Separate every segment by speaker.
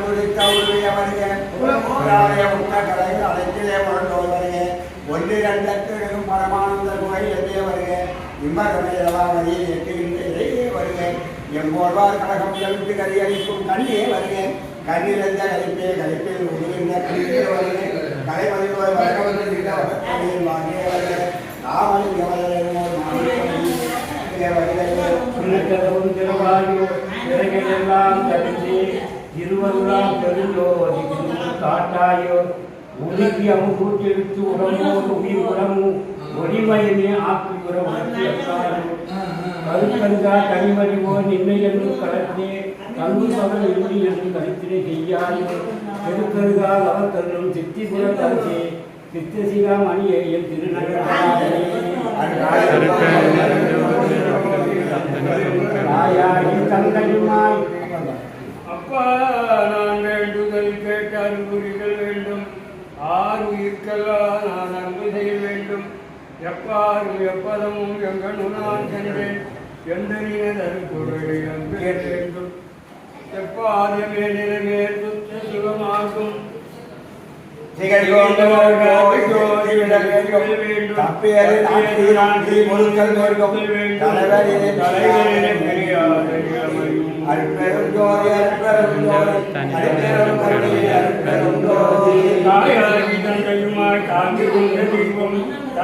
Speaker 1: குறித்த உருவிய வருக உலகோராய உத்தகரை அழைத்திலே மறந்தோர் வருக ஒன்று இரண்டற்கு எழுதும் பரமானந்த குகை எதிரே வருக இம்மகமையலாமதி எட்டுகின்ற இடையே வருக எம்போர்வார் கழகம் எழுத்து கரியளிக்கும் கனியே வருக கண்ணிழந்த கழிப்பே கழிப்பில் உருகின்ற
Speaker 2: இருவருளாம் பெருந்தோதி காட்டாயோ. உருகி அமுகூட்டெடுத்து உடம்போடு உயிர் உடம்பு ஒளிமயமே ஆக்குகிற உணர்ச்சியத்தாயோ கருக்கருகா கனிமறிவோ நின்னை என்று கலத்தே கல்வி பகல் இறுதி என்று கருத்தினை செய்யாயோ பெருக்கருகா அவத்தருளும் சித்திபுர கருத்தே சித்தசிகா மணியை என் திருநகர்
Speaker 3: எப்பாரும் எப்பதமும் எங்கனும் நான் சென்றேன் எந்தனியதன்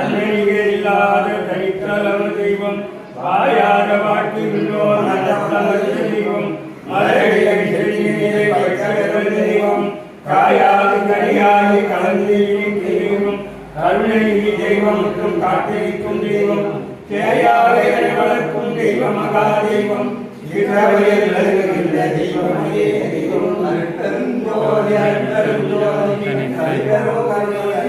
Speaker 3: தன்னிகர் இல்லாத தனித்தளவு தெய்வம் வாயார வாட்டி உள்ளோர் நல்லத்தளவு தெய்வம் மலைகள் செடியிலே பட்டகர் தெய்வம் காயாது கனியாது கலந்தீரின் தெய்வம் கருணையி தெய்வம் மற்றும் காத்திருக்கும் தெய்வம் தேயாவை வளர்க்கும் தெய்வம் மகா தெய்வம் இகவையில் வருகின்ற தெய்வமே. தெய்வம் நல்தருந்தோதி நல்தருந்தோதி
Speaker 1: நல்தரோ கருணை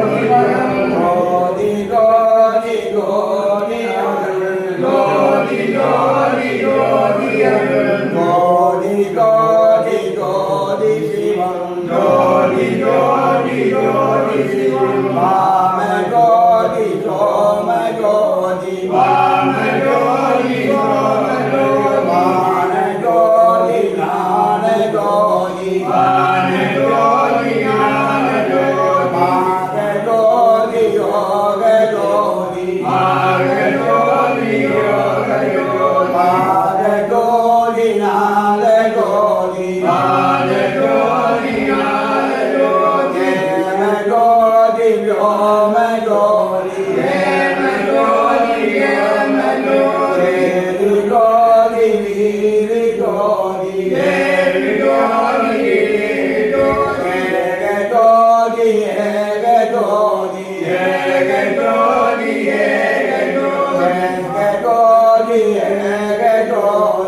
Speaker 1: Amen.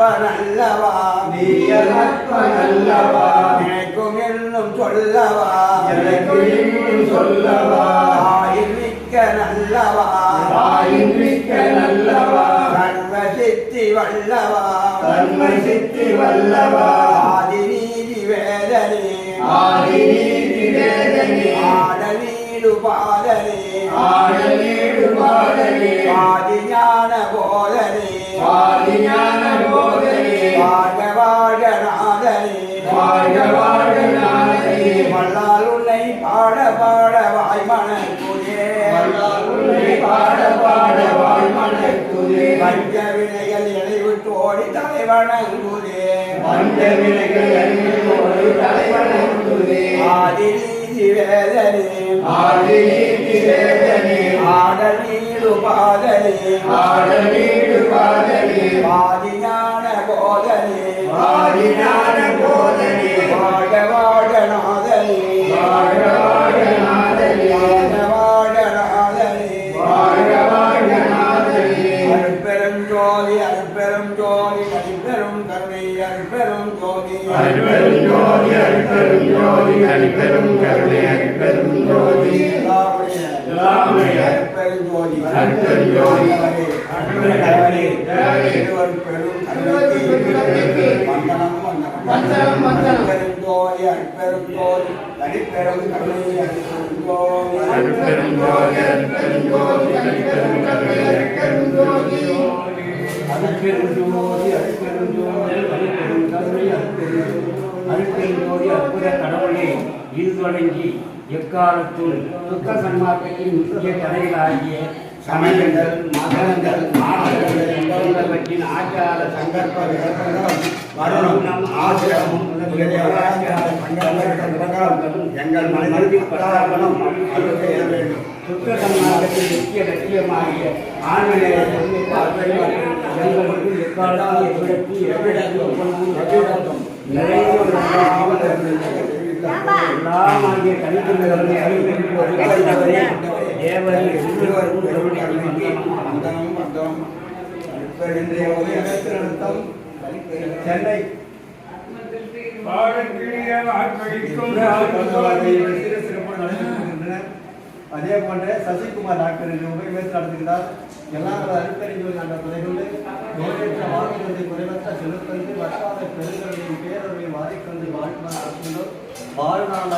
Speaker 3: ஹப்ப நல்லவா நீயர்
Speaker 1: ஹப்ப
Speaker 3: நல்லவா
Speaker 1: எனக்கும் இன்னும் சொல்லவா
Speaker 3: எனக்கு இன்னும் சொல்லவா
Speaker 1: தாயின் மிக்க நல்லவா
Speaker 3: தாயின் மிக்க நல்லவா
Speaker 1: கர்ம சித்தி வல்லவா
Speaker 3: கர்ம சித்தி வல்லவா
Speaker 1: ஆதிநீதி வேதனே
Speaker 3: ஆதிநீதி வேதனே
Speaker 1: ஆடலீடு பாதனே
Speaker 3: ஆடலீடு
Speaker 1: பாதனே
Speaker 3: ஆதிஞான போ
Speaker 1: வல்லால் உன்னை பாட பாட வாய்மணக்குதே
Speaker 3: வல்லால் உன்னை பாட பாட வாய்மணக்குதே
Speaker 1: வஞ்ச வினைகள் எதை விட்டு ஓடி தலைவணங்குதே
Speaker 3: வஞ்ச வினைகள் ஓடி தலைவணங்குதே
Speaker 1: ஆதிரீதி வேதனே
Speaker 3: ஆதிரீதி வேதனே
Speaker 1: ஆடல் நீடு பாதனே
Speaker 3: ஆடல் நீடு பாதனே
Speaker 1: ஆதிஞான ஜோதி அருட்பெரும் கருணை திருவருட்பெரும் கருணைக்கு வந்தனம் வந்தனம். கருணை
Speaker 2: அருட்பெருஞ்சோதி அருட்பெருஞ்சோதி அருட்பெரும் கருணை அருட்பெருஞ்சோதி அற்புத கடவுளே இது தொடங்கி எக்காலத்தும் துக்க சன்மார்க்கையின் முக்கிய கதைகளாகிய
Speaker 1: சமயங்கள் மகரங்கள் மாற்றங்கள்
Speaker 2: என்பவற்றின் ஆச்சார
Speaker 1: சங்கற்ப விளக்கங்களும் வருணம் ஆசிரமும் விளக்கங்களும் எங்கள் மனதில் பிரதாரணம்
Speaker 2: துக்க சன்மார்க்கத்தின் முக்கிய லட்சியமாகிய ஆன்மீக எங்களுக்கு எக்காலத்தில் எவ்விடத்தில் எவ்விடத்தில் ஒவ்வொன்றும் சென்னை.
Speaker 4: அதே போன்ற சசிகுமார் டாக்டர் என்று உபயோகித்து நடத்துகிறார். எல்லா அருட்பெருஞ்சோதி என்ற துறைகளில் நோயற்ற வாழ்க்கை குறைவற்ற செலுத்தந்து வட்டாத பெருங்களையும் பேரவையும் வாதிக்கொண்டு வாழ்நாள்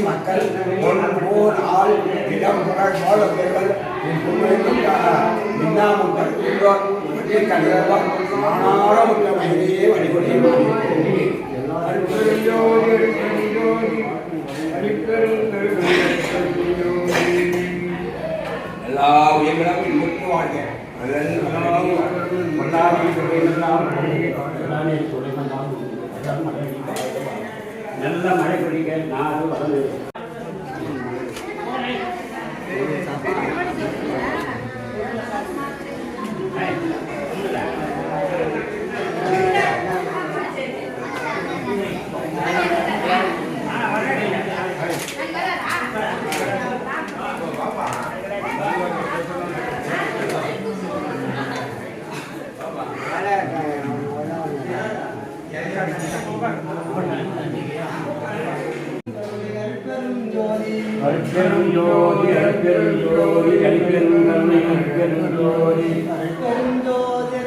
Speaker 1: மக்கள் ஒன்று ஆள் இடம் புகழ் பெறுவர் இன்னாமும் கருத்துள்ளோர் வெற்றி
Speaker 2: அற்பெரும் ஜோதி அற்பெரும் ஜோதி அற்பெரும் கருணை அற்பெரும் ஜோதி அற்பெரும் ஜோதி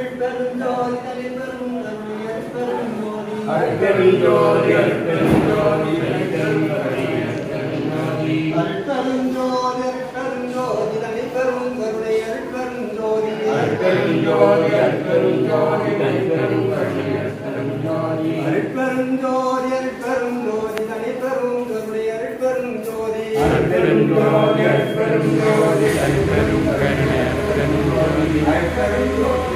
Speaker 2: அற்பெரும் ஜோதி அற்பெரும் கருணை அற்பெரும் ஜோதி அற்பெரும் ஜோதி